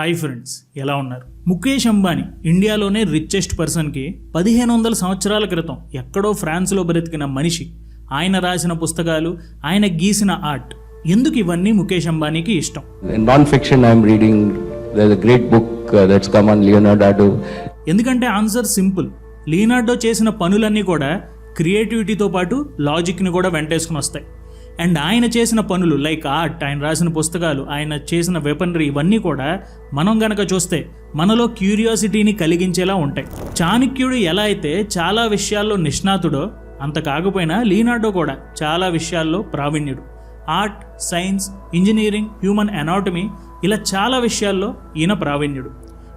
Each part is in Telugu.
హాయ్ ఫ్రెండ్స్ ఎలా ఉన్నారు? ముఖేష్ అంబానీ ఇండియాలోనే రిచెస్ట్ పర్సన్కి పదిహేను వందల సంవత్సరాల క్రితం ఎక్కడో ఫ్రాన్స్లో బ్రతికిన మనిషి. ఆయన రాసిన పుస్తకాలు ఆయన గీసిన ఆర్ట్. ఎందుకు ఇవన్నీ ముఖేష్ అంబానీకి ఇష్టం? Uh, that's come on Leonardo. ఎందుకంటే ఆన్సర్ సింపుల్ లీనార్డో చేసిన పనులన్నీ కూడా క్రియేటివిటీతో పాటు లాజిక్ని కూడా వెంటేసుకుని వస్తాయి. అండ్ ఆయన చేసిన పనులు లైక్ ఆర్ట్ ఆయన రాసిన పుస్తకాలు ఆయన చేసిన వెపనరీ ఇవన్నీ కూడా మనం గనక చూస్తే మనలో క్యూరియాసిటీని కలిగించేలా ఉంటాయి. చాణక్యుడు ఎలా అయితే చాలా విషయాల్లో నిష్ణాతుడో అంత కాకపోయినా లీనాడో కూడా చాలా విషయాల్లో ప్రావీణ్యుడు. Art science engineering human anatomy ఇలా చాలా విషయాల్లో ఈయన ప్రావీణ్యుడు.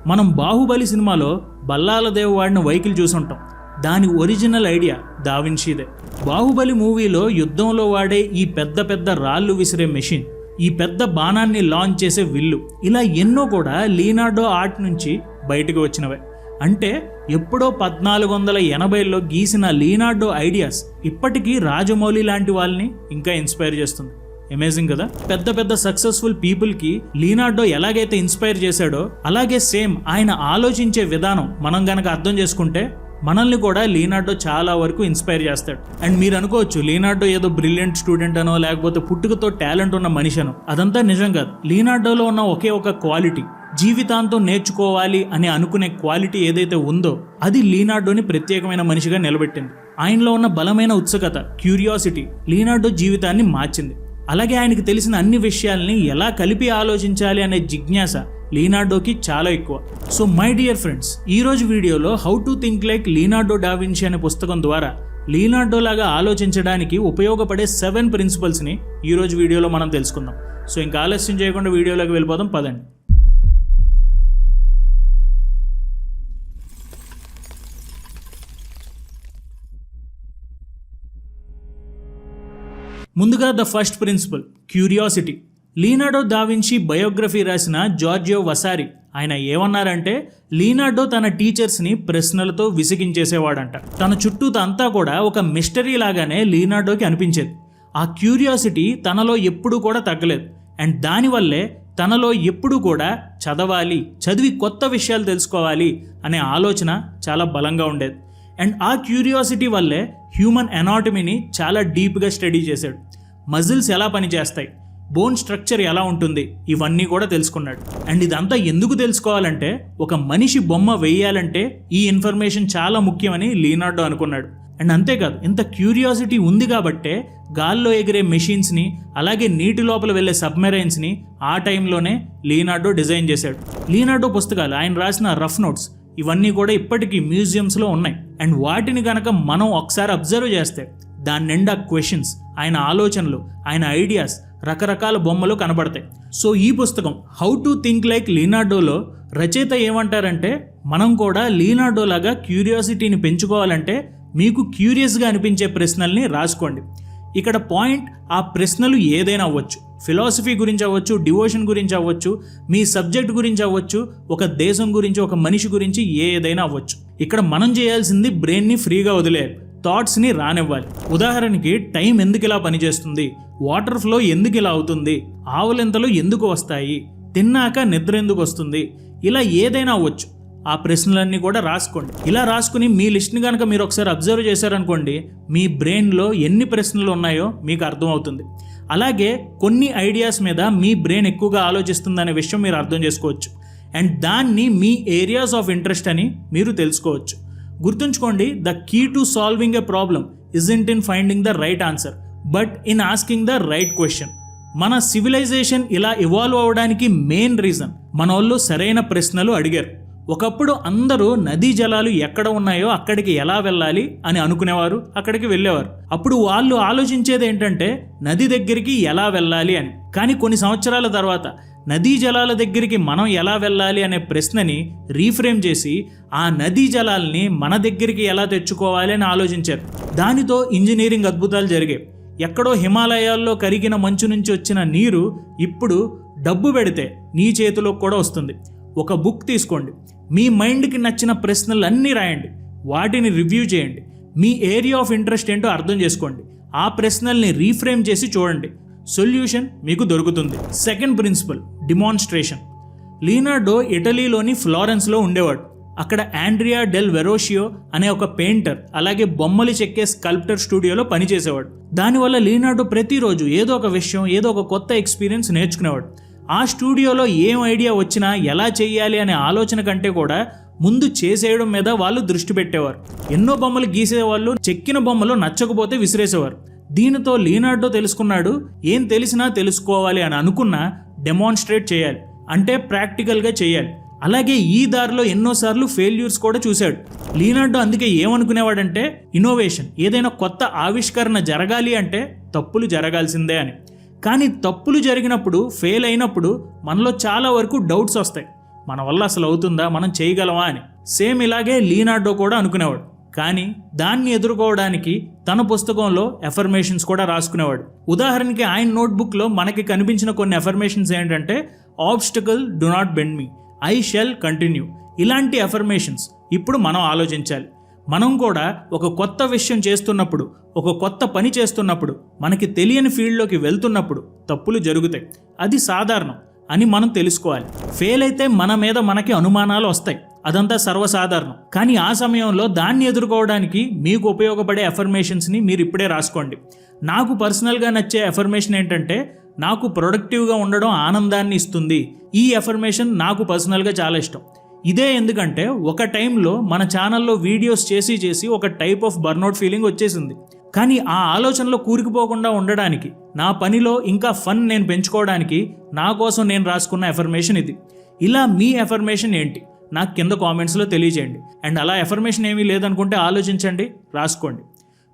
మనం బాహుబలి సినిమాలో బల్లాలదేవ్ వాడిన వెహికల్ చూసుంటాం. దాని ఒరిజినల్ ఐడియా దావిన్షీదే. బాహుబలి మూవీలో యుద్ధంలో వాడే ఈ పెద్ద పెద్ద రాళ్ళు విసిరే మెషిన్ ఈ పెద్ద బాణాన్ని లాంచ్ చేసే విల్లు ఇలా ఎన్నో కూడా లీనార్డో ఆర్ట్ నుంచి బయటకు వచ్చినవే. అంటే ఎప్పుడో పద్నాలుగు వందల ఎనభైలో గీసిన లీనార్డో ఐడియాస్ ఇప్పటికీ రాజమౌళి లాంటి వాళ్ళని ఇంకా ఇన్స్పైర్ చేస్తుంది. అమేజింగ్ కదా? పెద్ద పెద్ద సక్సెస్ఫుల్ పీపుల్కి లీనార్డో ఎలాగైతే ఇన్స్పైర్ చేశాడో అలాగే సేమ్ ఆయన ఆలోచించే విధానం మనం గనక అర్థం చేసుకుంటే మనల్ని కూడా లీనార్డో చాలా వరకు ఇన్స్పైర్ చేస్తాడు. అండ్ మీరు అనుకోవచ్చు లీనార్డో ఏదో బ్రిలియంట్ స్టూడెంట్ అనో లేకపోతే పుట్టుకతో టాలెంట్ ఉన్న మనిషి అనో అదంతా నిజం కాదు. లీనార్డోలో ఉన్న ఒకే ఒక క్వాలిటీ జీవితాంతం నేర్చుకోవాలి అని అనుకునే క్వాలిటీ ఏదైతే ఉందో అది లీనార్డోని ప్రత్యేకమైన మనిషిగా నిలబెట్టింది. ఆయనలో ఉన్న బలమైన ఉత్సుకత క్యూరియాసిటీ లీనార్డో జీవితాన్ని మార్చింది. అలాగే ఆయనకి తెలిసిన అన్ని విషయాల్ని ఎలా కలిపి ఆలోచించాలి అనే జిజ్ఞాస లీనార్డోకి చాలా ఎక్కువ. సో మై డియర్ ఫ్రెండ్స్ ఈరోజు వీడియోలో how to think like Leonardo da Vinci అనే పుస్తకం ద్వారా లీనార్డో లాగా ఆలోచించడానికి ఉపయోగపడే సెవెన్ ప్రిన్సిపల్స్ని ఈరోజు వీడియోలో మనం తెలుసుకుందాం. సో ఇంకా ఆలస్యం చేయకుండా వీడియోలోకి వెళ్ళిపోదాం పదండి. ముందుగా the first principle curiosity. Leonardo da Vinci biography రాసిన జార్జియో వసారి. ఆయన ఏమన్నారంటే లీనార్డో తన టీచర్స్ని ప్రశ్నలతో విసిగించేసేవాడంట. తన చుట్టూ తంతా కూడా ఒక మిస్టరీ లాగానే లీనార్డోకి అనిపించేది. ఆ క్యూరియాసిటీ తనలో ఎప్పుడూ కూడా తగ్గలేదు. అండ్ దానివల్లే తనలో ఎప్పుడూ కూడా చదవాలి చదివి కొత్త విషయాలు తెలుసుకోవాలి అనే ఆలోచన చాలా బలంగా ఉండేది. అండ్ ఆ క్యూరియాసిటీ వల్లే హ్యూమన్ ఎనాటమీని చాలా డీప్గా స్టడీ చేశాడు. మజిల్స్ ఎలా పనిచేస్తాయి? బోన్ స్ట్రక్చర్ ఎలా ఉంటుంది ఇవన్నీ కూడా తెలుసుకున్నాడు. అండ్ ఇదంతా ఎందుకు తెలుసుకోవాలంటే ఒక మనిషి బొమ్మ వేయాలంటే ఈ ఇన్ఫర్మేషన్ చాలా ముఖ్యమని లీనార్డో అనుకున్నాడు. అండ్ అంతేకాదు ఇంత క్యూరియాసిటీ ఉంది కాబట్టే గాల్లో ఎగిరే మెషిన్స్ని అలాగే నీటి లోపల వెళ్ళే సబ్మెరైన్స్ని ఆ టైంలోనే లీనార్డో డిజైన్ చేశాడు. లీనార్డో పుస్తకాలు ఆయన రాసిన రఫ్ నోట్స్ ఇవన్నీ కూడా ఇప్పటికీ మ్యూజియంస్లో ఉన్నాయి. అండ్ వాటిని గనక మనం ఒకసారి అబ్జర్వ్ చేస్తే దాని నిండా క్వశ్చన్స్ ఆయన ఆలోచనలు ఆయన ఐడియాస్ రకరకాల బొమ్మలు కనబడతాయి. సో ఈ పుస్తకం హౌ టు థింక్ లైక్ లీనార్డోలో రచయిత ఏమంటారంటే మనం కూడా లీనార్డో లాగా క్యూరియాసిటీని పెంచుకోవాలంటే మీకు క్యూరియస్గా అనిపించే ప్రశ్నల్ని రాసుకోండి. ఇక్కడ పాయింట్ ఆ ప్రశ్నలు ఏదైనా అవ్వచ్చు. ఫిలాసఫీ గురించి అవ్వచ్చు డివోషన్ గురించి అవ్వచ్చు మీ సబ్జెక్ట్ గురించి అవ్వచ్చు ఒక దేశం గురించి ఒక మనిషి గురించి ఏదైనా అవ్వచ్చు. ఇక్కడ మనం చేయాల్సింది బ్రెయిన్ని ఫ్రీగా వదిలేయాలి. థాట్స్ని రానివ్వాలి. ఉదాహరణకి టైం ఎందుకు ఇలా పనిచేస్తుంది? వాటర్ ఫ్లో ఎందుకు ఇలా అవుతుంది? ఆవులింతలు ఎందుకు వస్తాయి? తిన్నాక నిద్ర ఎందుకు వస్తుంది ఇలా ఏదైనా అవ్వచ్చు. ఆ ప్రశ్నలన్నీ కూడా రాసుకోండి. ఇలా రాసుకుని మీ లిస్ట్ని కనుక మీరు ఒకసారి అబ్జర్వ్ చేశారనుకోండి మీ బ్రెయిన్లో ఎన్ని ప్రశ్నలు ఉన్నాయో మీకు అర్థమవుతుంది. అలాగే కొన్ని ఐడియాస్ మీద మీ బ్రెయిన్ ఎక్కువగా ఆలోచిస్తుందనే విషయం మీరు అర్థం చేసుకోవచ్చు. అండ్ దాన్ని మీ ఏరియాస్ ఆఫ్ ఇంట్రెస్ట్ అని మీరు తెలుసుకోవచ్చు. గుర్తుంచుకోండి the key to solving a problem isn't in finding the right answer but in asking the right question మన సివిలైజేషన్ ఇలా ఇవాల్వ్ అవ్వడానికి మెయిన్ రీజన్ మన వాళ్ళు సరైన ప్రశ్నలు అడిగారు. ఒకప్పుడు అందరూ నదీ జలాలు ఎక్కడ ఉన్నాయో అక్కడికి ఎలా వెళ్ళాలి అని అనుకునేవారు అక్కడికి వెళ్ళేవారు. అప్పుడు వాళ్ళు ఆలోచించేది ఏంటంటే నది దగ్గరికి ఎలా వెళ్ళాలి అని. కానీ కొన్ని సంవత్సరాల తర్వాత నదీ జలాల దగ్గరికి మనం ఎలా వెళ్ళాలి అనే ప్రశ్నని రీఫ్రేమ్ చేసి ఆ నదీ జలాల్ని మన దగ్గరికి ఎలా తెచ్చుకోవాలి అని ఆలోచించారు. దానితో ఇంజనీరింగ్ అద్భుతాలు జరిగాయి. ఎక్కడో హిమాలయాల్లో కరిగిన మంచు నుంచి వచ్చిన నీరు ఇప్పుడు డబ్బు పెడితే నీ చేతిలోకి కూడా వస్తుంది. ఒక బుక్ తీసుకోండి. మీ మైండ్కి నచ్చిన ప్రశ్నలు అన్నీ రాయండి. వాటిని రివ్యూ చేయండి. మీ ఏరియా ఆఫ్ ఇంట్రెస్ట్ ఏంటో అర్థం చేసుకోండి. ఆ ప్రశ్నల్ని రీఫ్రేమ్ చేసి చూడండి. సొల్యూషన్ మీకు దొరుకుతుంది. Second principle demonstration. లీనార్డో ఇటలీలోని ఫ్లారెన్స్లో ఉండేవాడు. అక్కడ ఆండ్రియా డెల్ వెరోషియో అనే ఒక పెయింటర్ అలాగే బొమ్మలు చెక్కే స్కల్ప్టర్ స్టూడియోలో పనిచేసేవాడు. దానివల్ల లీనార్డో ప్రతిరోజు ఏదో ఒక విషయం ఏదో ఒక కొత్త ఎక్స్పీరియన్స్ నేర్చుకునేవాడు. ఆ స్టూడియోలో ఏం ఐడియా వచ్చినా ఎలా చేయాలి అనే ఆలోచన కంటే కూడా ముందు చేసేయడం మీద వాళ్ళు దృష్టి పెట్టేవారు. ఎన్నో బొమ్మలు గీసేవాళ్ళు చెక్కిన బొమ్మలు నచ్చకపోతే విసిరేసేవారు. దీనితో లీనార్డో తెలుసుకున్నాడు ఏం తెలిసినా తెలుసుకోవాలి అని అనుకున్నా డెమాన్స్ట్రేట్ చేయాలి అంటే ప్రాక్టికల్గా చేయాలి. అలాగే ఈ దారిలో ఎన్నోసార్లు ఫెయిల్యూర్స్ కూడా చూశాడు. లీనార్డో అందుకే ఏమనుకునేవాడంటే ఇన్నోవేషన్ ఏదైనా కొత్త ఆవిష్కరణ జరగాలి అంటే తప్పులు జరగాల్సిందే అని. కానీ తప్పులు జరిగినప్పుడు ఫెయిల్ అయినప్పుడు మనలో చాలా వరకు డౌట్స్ వస్తాయి. మన వల్ల అసలు అవుతుందా? మనం చేయగలమా? అని. సేమ్ ఇలాగే లీనార్డో కూడా అనుకునేవాడు. కానీ దాన్ని ఎదుర్కోవడానికి తన పుస్తకంలో ఎఫర్మేషన్స్ కూడా రాసుకునేవాడు. ఉదాహరణకి ఆయన నోట్బుక్లో మనకి కనిపించిన కొన్ని ఎఫర్మేషన్స్ ఏంటంటే obstacle do not bend me I shall continue ఇలాంటి ఎఫర్మేషన్స్ ఇప్పుడు మనం ఆలోచించాలి. మనం కూడా ఒక కొత్త విషయం చేస్తున్నప్పుడు ఒక కొత్త పని చేస్తున్నప్పుడు మనకి తెలియని ఫీల్డ్లోకి వెళ్తున్నప్పుడు తప్పులు జరుగుతాయి. అది సాధారణం అని మనం తెలుసుకోవాలి. ఫెయిల్ అయితే మన మీద మనకి అనుమానాలు వస్తాయి. అదంతా సర్వసాధారణం. కానీ ఆ సమయంలో దాన్ని ఎదుర్కోవడానికి మీకు ఉపయోగపడే ఎఫర్మేషన్స్ని మీరు ఇప్పుడే రాసుకోండి. నాకు పర్సనల్గా నచ్చే ఎఫర్మేషన్ ఏంటంటే నాకు ప్రొడక్టివ్గా ఉండడం ఆనందాన్ని ఇస్తుంది. ఈ ఎఫర్మేషన్ నాకు పర్సనల్గా చాలా ఇష్టం. ఇదే ఎందుకంటే ఒక టైంలో మన ఛానల్లో వీడియోస్ చేసి చేసి ఒక టైప్ ఆఫ్ బర్నౌట్ ఫీలింగ్ వచ్చేసింది. కానీ ఆ ఆలోచనలో కూరుకుపోకుండా ఉండడానికి నా పనిలో ఇంకా ఫన్ నేను పెంచుకోవడానికి నా కోసం నేను రాసుకున్న ఎఫర్మేషన్ ఇది. ఇలా మీ ఎఫర్మేషన్ ఏంటి? నాకు కింద కామెంట్స్లో తెలియజేయండి. అండ్ అలా ఎఫర్మేషన్ ఏమీ లేదనుకుంటే ఆలోచించండి రాసుకోండి.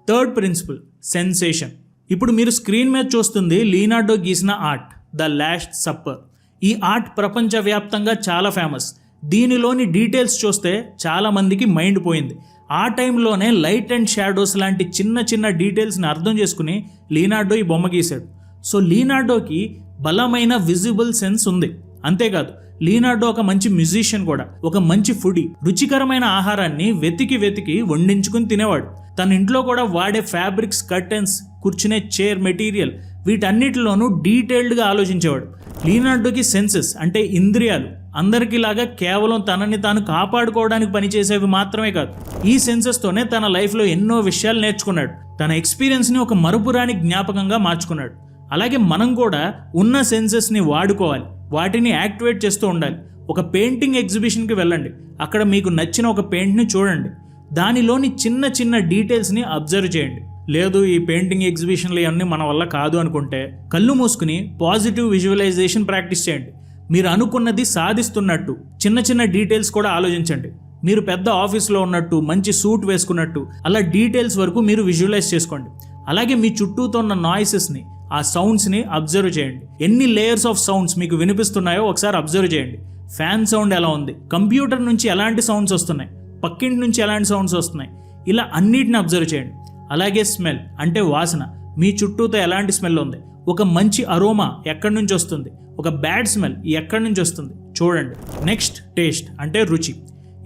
థర్డ్ ప్రిన్సిపల్ సెన్సేషన్ ఇప్పుడు మీరు స్క్రీన్ మీద చూస్తుంది లీనార్డో గీసిన ఆర్ట్ ద లాస్ట్ సప్పర్ ఈ ఆర్ట్ ప్రపంచవ్యాప్తంగా చాలా ఫేమస్ దీనిలోని డీటెయిల్స్ చూస్తే చాలామందికి మైండ్ పోయింది. ఆ టైంలోనే లైట్ అండ్ షాడోస్ లాంటి చిన్న చిన్న డీటెయిల్స్ని అర్థం చేసుకుని లీనార్డో ఈ బొమ్మ గీశాడు. సో లీనార్డోకి బలమైన విజిబుల్ సెన్స్ ఉంది. అంతేకాదు లీనార్డో ఒక మంచి మ్యూజిషియన్ కూడా ఒక మంచి ఫుడీ రుచికరమైన ఆహారాన్ని వెతికి వెతికి వండించుకుని తినేవాడు. తన ఇంట్లో కూడా వాడే ఫ్యాబ్రిక్స్ కర్టెన్స్ కూర్చునే చైర్ మెటీరియల్ వీటన్నిటిలోనూ డీటెయిల్డ్గా ఆలోచించేవాడు. లీనార్డోకి సెన్సెస్ అంటే ఇంద్రియాలు అందరికీలాగా కేవలం తనని తాను కాపాడుకోవడానికి పనిచేసేవి మాత్రమే కాదు. ఈ సెన్సెస్తోనే తన లైఫ్లో ఎన్నో విషయాలు నేర్చుకున్నాడు. తన ఎక్స్పీరియన్స్ని ఒక మరుపురాని జ్ఞాపకంగా మార్చుకున్నాడు. అలాగే మనం కూడా ఉన్న సెన్సెస్ని వాడుకోవాలి. వాటిని యాక్టివేట్ చేస్తూ ఉండాలి. ఒక పెయింటింగ్ ఎగ్జిబిషన్కి వెళ్ళండి. అక్కడ మీకు నచ్చిన ఒక పెయింట్ని చూడండి. దానిలోని చిన్న చిన్న డీటెయిల్స్ని అబ్జర్వ్ చేయండి. లేదు ఈ పెయింటింగ్ ఎగ్జిబిషన్లు ఇవన్నీ మన వల్ల కాదు అనుకుంటే కళ్ళు మూసుకుని పాజిటివ్ విజువలైజేషన్ ప్రాక్టీస్ చేయండి. మీరు అనుకున్నది సాధిస్తున్నట్టు చిన్న చిన్న డీటెయిల్స్ కూడా ఆలోచించండి. మీరు పెద్ద ఆఫీస్లో ఉన్నట్టు మంచి సూట్ వేసుకున్నట్టు అలా డీటెయిల్స్ వరకు మీరు విజువలైజ్ చేసుకోండి. అలాగే మీ చుట్టూతో ఉన్న నాయిసెస్ని ఆ సౌండ్స్ని అబ్జర్వ్ చేయండి. ఎన్ని లేయర్స్ ఆఫ్ సౌండ్స్ మీకు వినిపిస్తున్నాయో ఒకసారి అబ్జర్వ్ చేయండి. ఫ్యాన్ సౌండ్ ఎలా ఉంది? కంప్యూటర్ నుంచి ఎలాంటి సౌండ్స్ వస్తున్నాయి? పక్కింటి నుంచి ఎలాంటి సౌండ్స్ వస్తున్నాయి? ఇలా అన్నిటిని అబ్జర్వ్ చేయండి. అలాగే స్మెల్ అంటే వాసన. మీ చుట్టూతో ఎలాంటి స్మెల్ ఉంది? ఒక మంచి అరోమా ఎక్కడి నుంచి వస్తుంది? ఒక బ్యాడ్ స్మెల్ ఎక్కడి నుంచి వస్తుంది? చూడండి. నెక్స్ట్ టేస్ట్ అంటే రుచి.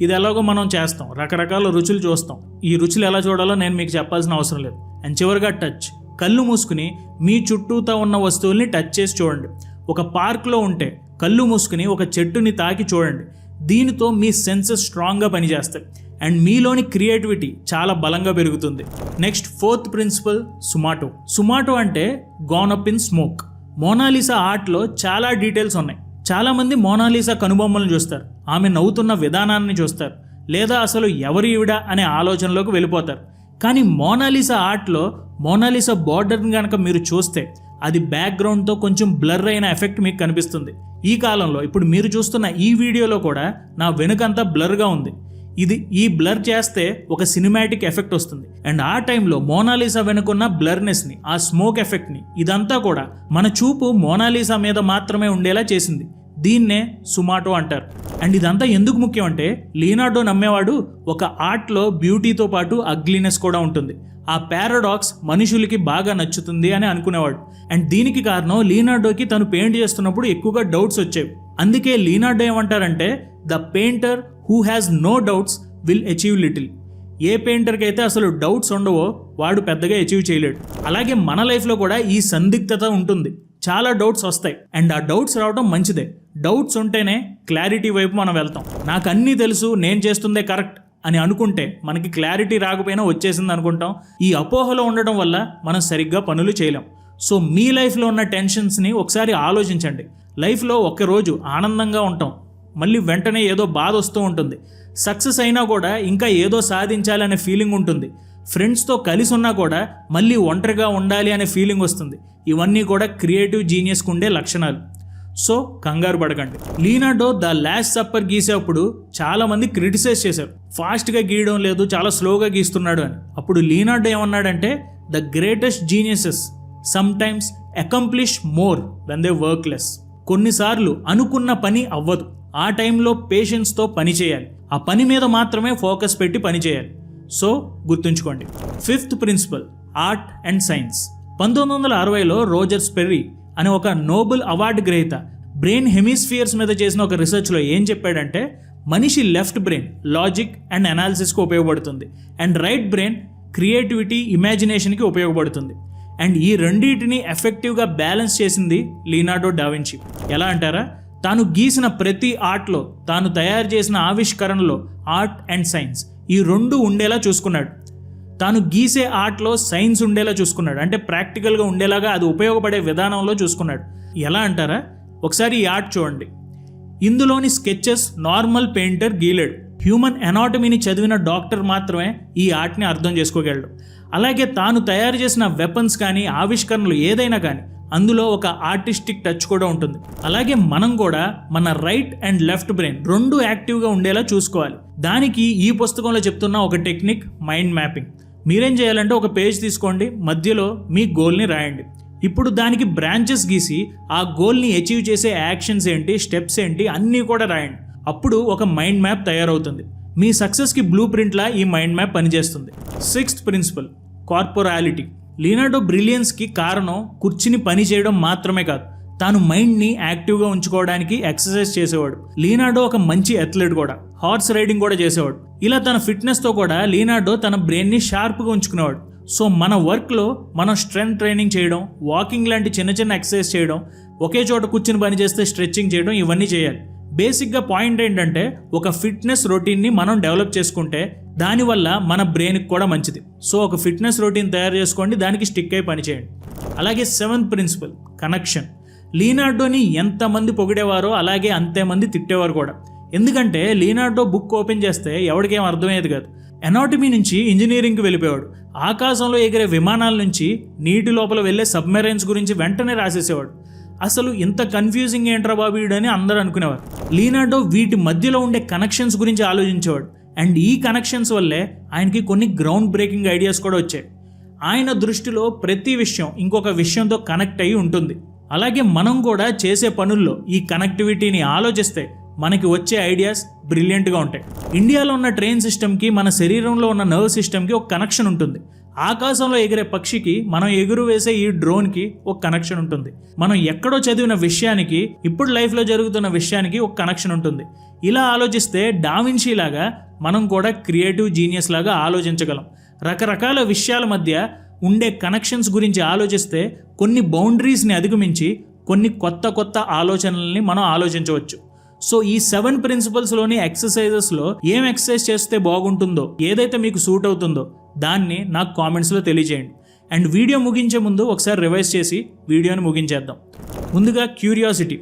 ఇది ఎలాగో మనం చేస్తాం. రకరకాల రుచులు చూస్తాం. ఈ రుచులు ఎలా చూడాలో నేను మీకు చెప్పాల్సిన అవసరం లేదు. అండ్ చివరిగా టచ్ కళ్ళు మూసుకుని మీ చుట్టూతో ఉన్న వస్తువుల్ని టచ్ చేసి చూడండి. ఒక పార్క్లో ఉంటే కళ్ళు మూసుకుని ఒక చెట్టుని తాకి చూడండి. దీనితో మీ సెన్సెస్ స్ట్రాంగ్గా పనిచేస్తాయి. అండ్ మీలోని క్రియేటివిటీ చాలా బలంగా పెరుగుతుంది. Next fourth principle sfumato. Sfumato అంటే gone up in smoke. Mona Lisa ఆర్ట్లో చాలా డీటెయిల్స్ ఉన్నాయి. చాలామంది మోనాలిసా కనుబొమ్మలను చూస్తారు. ఆమె నవ్వుతున్న విధానాన్ని చూస్తారు. లేదా అసలు ఎవరు ఈవిడ అనే ఆలోచనలోకి వెళ్ళిపోతారు. కానీ మోనాలిసా ఆర్ట్లో మోనాలిసా బార్డర్ని కనుక మీరు చూస్తే అది బ్యాక్గ్రౌండ్తో కొంచెం బ్లర్ అయిన ఎఫెక్ట్ మీకు కనిపిస్తుంది. ఈ కాలంలో ఇప్పుడు మీరు చూస్తున్న ఈ వీడియోలో కూడా నా వెనుకంతా బ్లర్గా ఉంది. ఇది ఈ బ్లర్ చేస్తే ఒక సినిమాటిక్ ఎఫెక్ట్ వస్తుంది. అండ్ ఆ టైంలో మోనాలిసా వెనుకున్న బ్లర్నెస్ని ఆ స్మోక్ ఎఫెక్ట్ని ఇదంతా కూడా మన చూపు మోనాలిసా మీద మాత్రమే ఉండేలా చేసింది. దీన్నే సుమాటో అంటారు. అండ్ ఇదంతా ఎందుకు ముఖ్యం అంటే లీనార్డో నమ్మేవాడు ఒక ఆర్ట్లో బ్యూటీతో పాటు అగ్లీనెస్ కూడా ఉంటుంది. ఆ పారాడాక్స్ మనుషులకి బాగా నచ్చుతుంది అని అనుకునేవాడు. అండ్ దీనికి కారణం లీనార్డోకి తను పెయింట్ చేస్తున్నప్పుడు ఎక్కువగా డౌట్స్ వచ్చేవి. అందుకే లీనార్డో ఏమంటారంటే the painter who has no doubts will achieve little. ఏ పెయింటర్కి అయితే అసలు డౌట్స్ ఉండవో వాడు పెద్దగా అచీవ్ చేయలేడు. అలాగే మన లైఫ్లో కూడా ఈ సందిగ్ధత ఉంటుంది. చాలా డౌట్స్ వస్తాయి. అండ్ ఆ డౌట్స్ రావడం మంచిదే. డౌట్స్ ఉంటేనే క్లారిటీ వైపు మనం వెళ్తాం. నాకు అన్నీ తెలుసు నేను చేస్తుందే కరెక్ట్ అని అనుకుంటే మనకి క్లారిటీ రాకపోయినా వచ్చేసింది అనుకుంటాం. ఈ అపోహలో ఉండడం వల్ల మనం సరిగ్గా పనులు చేయలేం. సో మీ లైఫ్లో ఉన్న టెన్షన్స్ని ఒకసారి ఆలోచించండి. లైఫ్లో ఒక్కరోజు ఆనందంగా ఉంటాం. మళ్ళీ వెంటనే ఏదో బాధ వస్తూ ఉంటుంది. సక్సెస్ అయినా కూడా ఇంకా ఏదో సాధించాలనే ఫీలింగ్ ఉంటుంది. ఫ్రెండ్స్తో కలిసి ఉన్నా కూడా మళ్ళీ ఒంటరిగా ఉండాలి అనే ఫీలింగ్ వస్తుంది. ఇవన్నీ కూడా క్రియేటివ్ జీనియస్కి ఉండే లక్షణాలు. సో కంగారు పడకండి. లీనాడో ద లాస్ట్ సప్పర్ గీసేటప్పుడు చాలామంది క్రిటిసైజ్ చేశారు. ఫాస్ట్గా గీయడం లేదు చాలా స్లోగా గీస్తున్నాడు అని. అప్పుడు లీనాడో ఏమన్నాడంటే the greatest geniuses sometimes accomplish more than they work less. కొన్నిసార్లు అనుకున్న పని అవ్వదు. ఆ టైంలో పేషెన్స్తో పని చేయాలి. ఆ పని మీద మాత్రమే ఫోకస్ పెట్టి పని చేయాలి. సో గుర్తుంచుకోండి. Fifth principle art and science. పంతొమ్మిది వందల అరవైలో రోజర్స్ పెర్రీ అనే ఒక నోబెల్ అవార్డు గ్రహీత బ్రెయిన్ హెమిస్ఫియర్స్ మీద చేసిన ఒక రీసెర్చ్లో ఏం చెప్పాడంటే మనిషి లెఫ్ట్ బ్రెయిన్ లాజిక్ అండ్ అనాలిసిస్కి ఉపయోగపడుతుంది. అండ్ రైట్ బ్రెయిన్ క్రియేటివిటీ ఇమాజినేషన్కి ఉపయోగపడుతుంది. అండ్ ఈ రెండింటిని ఎఫెక్టివ్గా బ్యాలెన్స్ చేసింది లీనార్డో డావిన్చి ఎలా అంటారా? తాను గీసిన ప్రతి ఆర్ట్లో తాను తయారు చేసిన ఆవిష్కరణలో ఆర్ట్ అండ్ సైన్స్. ఈ రెండు ఉండేలా చూసుకున్నాడు. తాను గీసే ఆర్ట్లో సైన్స్ ఉండేలా చూసుకున్నాడు. అంటే ప్రాక్టికల్గా ఉండేలాగా అది ఉపయోగపడే విధానంలో చూసుకున్నాడు. ఎలా అంటారా? ఒకసారి ఈ ఆర్ట్ చూడండి. ఇందులోని స్కెచెస్ నార్మల్ పెయింటర్ గీలేడు. హ్యూమన్ ఎనాటమీని చదివిన డాక్టర్ మాత్రమే ఈ ఆర్ట్ని అర్థం చేసుకోగలడు. అలాగే తాను తయారు చేసిన వెపన్స్ కానీ ఆవిష్కరణలు ఏదైనా కానీ అందులో ఒక ఆర్టిస్టిక్ టచ్ కూడా ఉంటుంది. అలాగే మనం కూడా మన రైట్ అండ్ లెఫ్ట్ బ్రెయిన్ రెండు యాక్టివ్గా ఉండేలా చూసుకోవాలి. దానికి ఈ పుస్తకంలో చెప్తున్న ఒక టెక్నిక్ మైండ్ మ్యాపింగ్ మీరేం చేయాలంటే ఒక పేజ్ తీసుకోండి మధ్యలో మీ గోల్ని రాయండి. ఇప్పుడు దానికి బ్రాంచెస్ గీసి ఆ గోల్ని అచీవ్ చేసే యాక్షన్స్ ఏంటి స్టెప్స్ ఏంటి అన్నీ కూడా రాయండి. అప్పుడు ఒక మైండ్ మ్యాప్ తయారవుతుంది. మీ సక్సెస్కి బ్లూ ప్రింట్లా ఈ మైండ్ మ్యాప్ పనిచేస్తుంది. సిక్స్త్ ప్రిన్సిపల్ కార్పొరాలిటీ లీనాడో బ్రిలియన్స్కి కారణం కుర్చీని పని చేయడం మాత్రమే కాదు. తాను మైండ్ని యాక్టివ్గా ఉంచుకోవడానికి ఎక్సర్సైజ్ చేసేవాడు. లీనాడో ఒక మంచి అథ్లెట్ కూడా. హార్స్ రైడింగ్ కూడా చేసేవాడు. ఇలా తన ఫిట్నెస్తో కూడా లీనార్డో తన బ్రెయిన్ని షార్ప్గా ఉంచుకునేవాడు. సో మన వర్క్లో మనం స్ట్రెంగ్త్ ట్రైనింగ్ చేయడం వాకింగ్ లాంటి చిన్న చిన్న ఎక్సర్సైజ్ చేయడం ఒకే చోట కూర్చుని పని చేస్తే స్ట్రెచ్చింగ్ చేయడం ఇవన్నీ చేయాలి. బేసిక్గా పాయింట్ ఏంటంటే ఒక ఫిట్నెస్ రొటీన్ని మనం డెవలప్ చేసుకుంటే దానివల్ల మన బ్రెయిన్కి కూడా మంచిది. సో ఒక ఫిట్నెస్ రొటీన్ తయారు చేసుకోండి దానికి స్టిక్ అయి పనిచేయండి. అలాగే సెవెంత్ ప్రిన్సిపల్ కనెక్షన్. లీనార్డోని ఎంతమంది పొగిడేవారో అలాగే అంతేమంది తిట్టేవారు కూడా. ఎందుకంటే లీనార్డో బుక్ ఓపెన్ చేస్తే ఎవరికేం అర్థమయ్యేది కాదు. ఎనాటమీ నుంచి ఇంజనీరింగ్కి వెళ్ళిపోయాడు ఆకాశంలో ఎగిరే విమానాల నుంచి నీటి లోపల వెళ్ళే సబ్మెరైన్స్ గురించి వెంటనే రాసేసేవాడు. అసలు ఇంత కన్ఫ్యూజింగ్ ఏంట్రా బాబు వీడని అని అందరూ అనుకునేవారు. లీనార్డో వీటి మధ్యలో ఉండే కనెక్షన్స్ గురించి ఆలోచించేవాడు. అండ్ ఈ కనెక్షన్స్ వల్లే ఆయనకి కొన్ని గ్రౌండ్ బ్రేకింగ్ ఐడియాస్ కూడా వచ్చాయి. ఆయన దృష్టిలో ప్రతి విషయం ఇంకొక విషయంతో కనెక్ట్ అయి ఉంటుంది. అలాగే మనం కూడా చేసే పనుల్లో ఈ కనెక్టివిటీని ఆలోచిస్తే మనకి వచ్చే ఐడియాస్ బ్రిలియంట్గా ఉంటాయి. ఇండియాలో ఉన్న ట్రైన్ సిస్టమ్కి మన శరీరంలో ఉన్న నర్వ్ సిస్టమ్కి ఒక కనెక్షన్ ఉంటుంది. ఆకాశంలో ఎగిరే పక్షికి మనం ఎగురు వేసే ఈ డ్రోన్కి ఒక కనెక్షన్ ఉంటుంది. మనం ఎక్కడో చదివిన విషయానికి ఇప్పుడు లైఫ్లో జరుగుతున్న విషయానికి ఒక కనెక్షన్ ఉంటుంది. ఇలా ఆలోచిస్తే డావిన్షీ లాగా మనం కూడా క్రియేటివ్ జీనియస్ లాగా ఆలోచించగలం. రకరకాల విషయాల మధ్య ఉండే కనెక్షన్స్ గురించి ఆలోచిస్తే కొన్ని బౌండరీస్ని అధిగమించి కొన్ని కొత్త కొత్త ఆలోచనల్ని మనం ఆలోచించవచ్చు. సో ఈ సెవెన్ ప్రిన్సిపల్స్లోని ఎక్సర్సైజెస్లో ఏం ఎక్సర్సైజ్ చేస్తే బాగుంటుందో ఏదైతే మీకు సూట్ అవుతుందో దాన్ని నాకు కామెంట్స్లో తెలియజేయండి. అండ్ వీడియో ముగించే ముందు ఒకసారి రివైజ్ చేసి వీడియోని ముగించేద్దాం. ముందుగా క్యూరియాసిటీ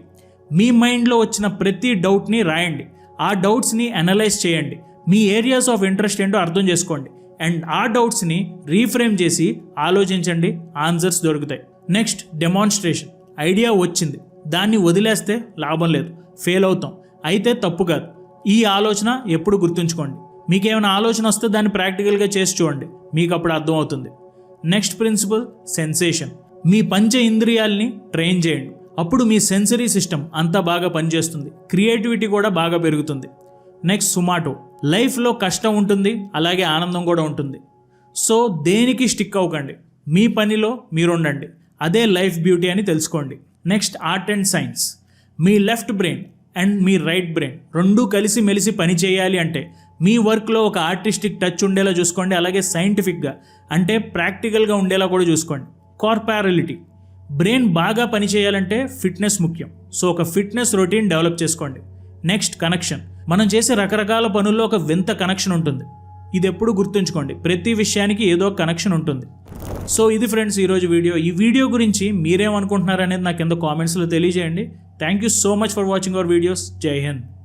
మీ మైండ్లో వచ్చిన ప్రతి డౌట్ని రాయండి. ఆ డౌట్స్ని అనలైజ్ చేయండి. మీ ఏరియాస్ ఆఫ్ ఇంట్రెస్ట్ ఏంటో అర్థం చేసుకోండి. అండ్ ఆ డౌట్స్ని రీఫ్రేమ్ చేసి ఆలోచించండి ఆన్సర్స్ దొరుకుతాయి. నెక్స్ట్ డెమాన్స్ట్రేషన్ ఐడియా వచ్చింది. దాన్ని వదిలేస్తే లాభం లేదు. ఫెయిల్ అవుతాం. అయితే తప్పు కాదు. ఈ ఆలోచన ఎప్పుడు గుర్తుంచుకోండి. మీకు ఏమైనా ఆలోచన వస్తే దాన్ని ప్రాక్టికల్గా చేసి చూడండి. మీకు అప్పుడు అర్థమవుతుంది. నెక్స్ట్ ప్రిన్సిపల్ సెన్సేషన్ మీ పంచ ఇంద్రియాల్ని ట్రైన్ చేయండి. అప్పుడు మీ సెన్సరీ సిస్టమ్ అంతా బాగా పనిచేస్తుంది. క్రియేటివిటీ కూడా బాగా పెరుగుతుంది. నెక్స్ట్ సుమాటో లైఫ్లో కష్టం ఉంటుంది అలాగే ఆనందం కూడా ఉంటుంది. సో దేనికి స్టిక్ అవ్వకండి. మీ పనిలో మీరు ఉండండి అదే లైఫ్ బ్యూటీ అని తెలుసుకోండి. Next art and science. Me left brain and మీ రైట్ బ్రెయిన్ రెండూ కలిసి మెలిసి పని చేయాలి అంటే మీ వర్క్లో ఒక ఆర్టిస్టిక్ టచ్ ఉండేలా చూసుకోండి అలాగే సైంటిఫిక్గా అంటే ప్రాక్టికల్గా ఉండేలా కూడా చూసుకోండి. కార్పారలిటీ బ్రెయిన్ బాగా పనిచేయాలంటే ఫిట్నెస్ ముఖ్యం. సో ఒక ఫిట్నెస్ రొటీన్ డెవలప్ చేసుకోండి. Next connection. మనం చేసే రకరకాల పనుల్లో ఒక వింత కనెక్షన్ ఉంటుంది. ఇది ఎప్పుడు గుర్తుంచుకోండి. ప్రతి విషయానికి ఏదో కనెక్షన్ ఉంటుంది. సో ఇది ఫ్రెండ్స్ ఈరోజు వీడియో. ఈ వీడియో గురించి మీరేమనుకుంటున్నారు అనేది నాకు కింద కామెంట్స్లో తెలియజేయండి. Thank you so much for watching our videos Jai Hind